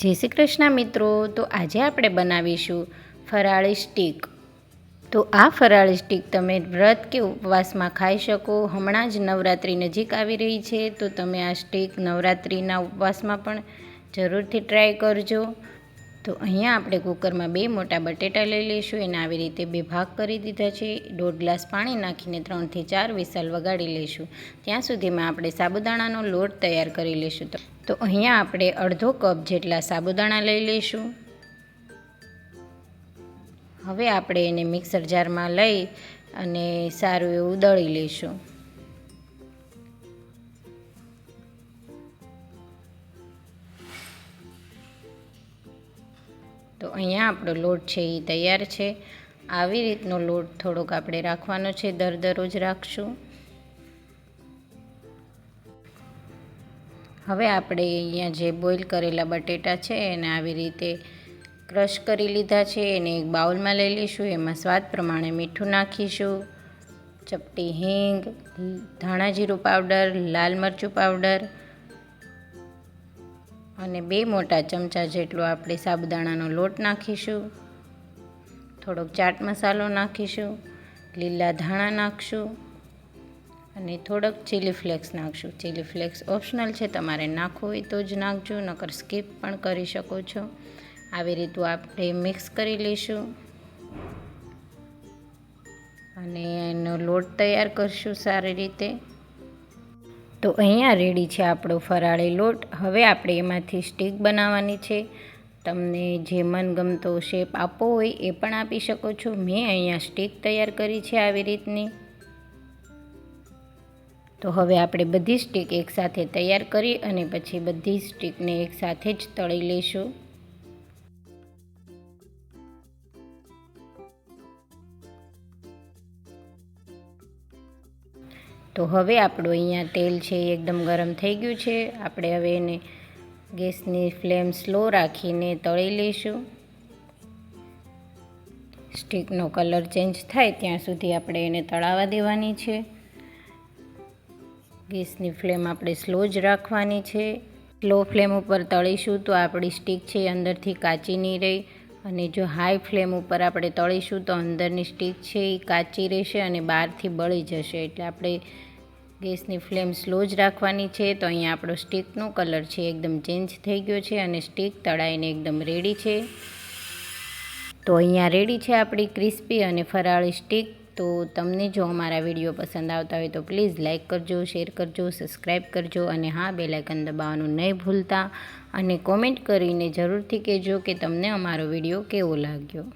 જય શ્રી કૃષ્ણ મિત્રો. તો આજે આપણે બનાવીશું ફરાળી સ્ટીક. તો આ ફરાળી સ્ટીક તમે વ્રત કે ઉપવાસમાં ખાઈ શકો. હમણાં જ નવરાત્રિ નજીક આવી રહી છે, તો તમે આ સ્ટીક નવરાત્રિના ઉપવાસમાં પણ જરૂરથી ટ્રાય કરજો. તો અહીંયા આપણે કુકરમાં બે મોટા બટેટા લઈ લઈશું. એને આવી રીતે બે ભાગ કરી દીધા છે. દોઢ ગ્લાસ પાણી નાખીને ત્રણથી ચાર વિસલ વગાડી લઈશું. ત્યાં સુધીમાં આપણે સાબુદાણાનો લોટ તૈયાર કરી લઈશું. તો તો અહીંયા આપણે અડધો કપ જેટલા સાબુદાણા લઈ લઈશું. હવે આપણે એને મિક્સર જારમાં લઈ અને સારું એવું દળી લઈશું. તો અહીંયા આપણો લોટ છે એ તૈયાર છે. આવી રીતનો લોટ થોડોક આપણે રાખવાનો છે. દર દરરોજ રાખશું. હવે આપણે અહીંયા જે બોઇલ કરેલા બટેટા છે એને આવી રીતે ક્રશ કરી લીધા છે, એને એક બાઉલમાં લઈ લઈશું, એમાં સ્વાદ પ્રમાણે મીઠું નાખીશું, ચપટી હિંગ, ધાણા જીરું પાવડર, લાલ મરચું પાવડર અને બે મોટા ચમચા જેટલો આપણે સાબુદાણાનો લોટ નાખીશું, થોડોક ચાટ મસાલો નાખીશું, લીલા ધાણા નાખશું અને થોડોક ચીલી ફ્લેક્સ નાખશું. ચીલી ફ્લેક્સ ઓપ્શનલ છે, તમારે નાખવું હોય તો જ નાખજો, નકર સ્કીપ પણ કરી શકો છો. આવી રીતું આપણે મિક્સ કરી લઈશું. અને એનો લોટ તૈયાર કરશું સારી રીતે. તો અહીંયા રેડી છે આપણો ફરાળી લોટ. હવે આપણે એમાંથી સ્ટીક બનાવવાની છે. તમને જે મનગમતો શેપ આપવો હોય એ પણ આપી શકો છો. મેં અહીંયા સ્ટીક તૈયાર કરી છે આવી રીતની. તો હવે આપણે બધી સ્ટીક એકસાથે તૈયાર કરી અને પછી બધી સ્ટીકને એકસાથે જ તળી લઈશું. તો હવે આપણું અહીંયા તેલ છે એ એકદમ ગરમ થઈ ગયું છે. આપણે હવે એને ગેસની ફ્લેમ સ્લો રાખીને તળી લઈશું. સ્ટીકનો કલર ચેન્જ થાય ત્યાં સુધી આપણે એને તળાવવા દેવાની છે. ગેસની ફ્લેમ આપણે સ્લો જ રાખવાની છે. સ્લો ફ્લેમ ઉપર તળીશું તો આપણી સ્ટીક છે અંદરથી કાચી નહીં રહી. અને જો હાઈ ફ્લેમ ઉપર આપણે તળીશું તો અંદરની સ્ટીક છે એ કાચી રહેશે અને બહારથી બળી જશે. એટલે આપણે ગેસની ફ્લેમ સ્લો જ રાખવાની છે તો અહીંયા આપણો સ્ટીકનો કલર છે એકદમ ચેન્જ થઈ ગયો છે અને સ્ટીક તળાઈને એકદમ રેડી છે. તો અહીંયા રેડી છે આપણી ક્રિસ્પી અને ફરાળી સ્ટીક. તો તમને જો અમારા વીડિયો પસંદ આવતા હોય તો પ્લીઝ લાઇક કરજો, શેર કરજો, સબસ્ક્રાઈબ કરજો અને હા બેલાઇકન દબાવવાનું નહીં ભૂલતા. અને કોમેન્ટ કરીને જરૂરથી કહેજો કે તમને અમારો વીડિયો કેવો લાગ્યો.